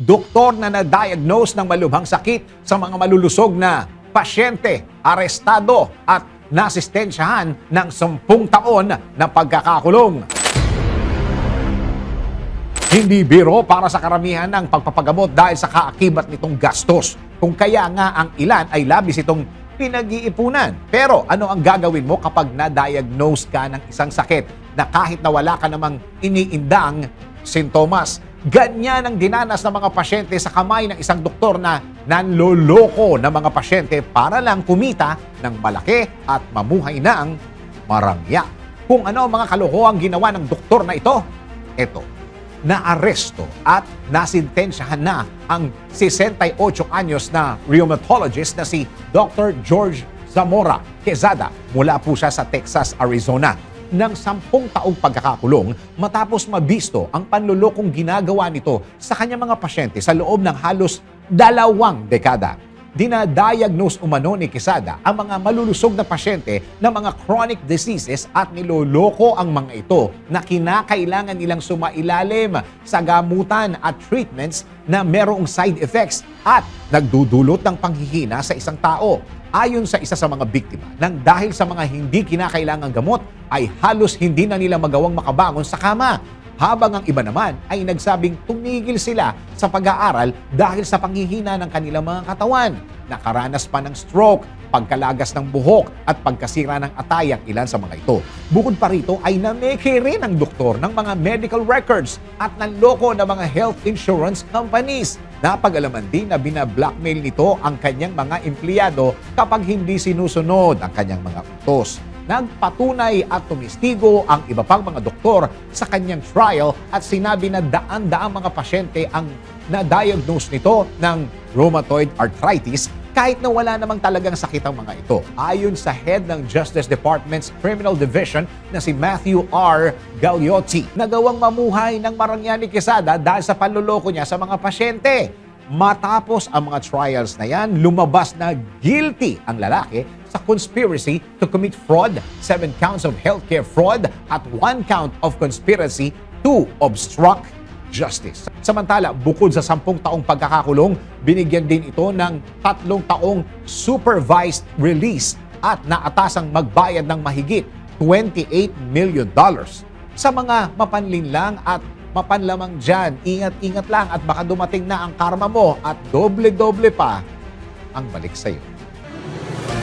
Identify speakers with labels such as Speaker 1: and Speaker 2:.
Speaker 1: doktor na na-diagnose ng malubhang sakit sa mga malulusog na pasyente, arestado at nasistensyahan ng 10 taon na pagkakakulong. Hindi biro para sa karamihan ng pagpapagamot dahil sa kaakibat nitong gastos. Kung kaya nga ang ilan ay labis itong pinag-iipunan. Pero ano ang gagawin mo kapag na-diagnose ka ng isang sakit na kahit na wala ka namang iniindang sintomas? Ganyan ang dinanas ng mga pasyente sa kamay ng isang doktor na nanloloko ng mga pasyente para lang kumita ng malaki at mamuhay ng marangya. Kung ano ang mga kalokohang ginawa ng doktor na ito, ito, naaresto at nasintensyahan na ang 68 anyos na rheumatologist na si Dr. George Zamora Quezada mula po siya sa Texas, Arizona ng sampung taong pagkakakulong matapos mabisto ang panlulokong ginagawa nito sa kanyang mga pasyente sa loob ng halos dalawang dekada dinadiagnose umano ni Quesada ang mga malulusog na pasyente ng mga chronic diseases at niloloko ang mga ito na kinakailangan nilang sumailalim sa gamutan at treatments na merong side effects at nagdudulot ng panghihina sa isang tao. Ayon sa isa sa mga biktima, nang dahil sa mga hindi kinakailangang gamot ay halos hindi na nila magawang makabangon sa kama habang ang iba naman ay nagsabing tumigil sila sa pag-aaral dahil sa panghihina ng kanilang mga katawan. Nakaranas pa ng stroke, pagkalagas ng buhok at pagkasira ng atay ang ilan sa mga ito. Bukod pa rito ay nameke rin ang doktor ng mga medical records at nanloko ng mga health insurance companies. Napag-alaman din na bina-blackmail nito ang kanyang mga empleyado kapag hindi sinusunod ang kanyang mga utos nagpatunay at tumistigo ang iba pang mga doktor sa kanyang trial at sinabi na daan-daang mga pasyente ang na-diagnose nito ng rheumatoid arthritis kahit na wala namang talagang sakit ang mga ito. Ayon sa head ng Justice Department's Criminal Division na si Matthew R. Gagliotti, nagawang mamuhay ng Marangyani Quesada dahil sa panluloko niya sa mga pasyente. Matapos ang mga trials na yan, lumabas na guilty ang lalaki sa conspiracy to commit fraud, seven counts of healthcare fraud, at one count of conspiracy to obstruct justice. Samantala, bukod sa sampung taong pagkakakulong, binigyan din ito ng tatlong taong supervised release at naatasang magbayad ng mahigit 28 million dollars. Sa mga mapanlinlang at mapanlamang dyan, ingat-ingat lang at baka dumating na ang karma mo at doble-doble pa ang balik sa'yo.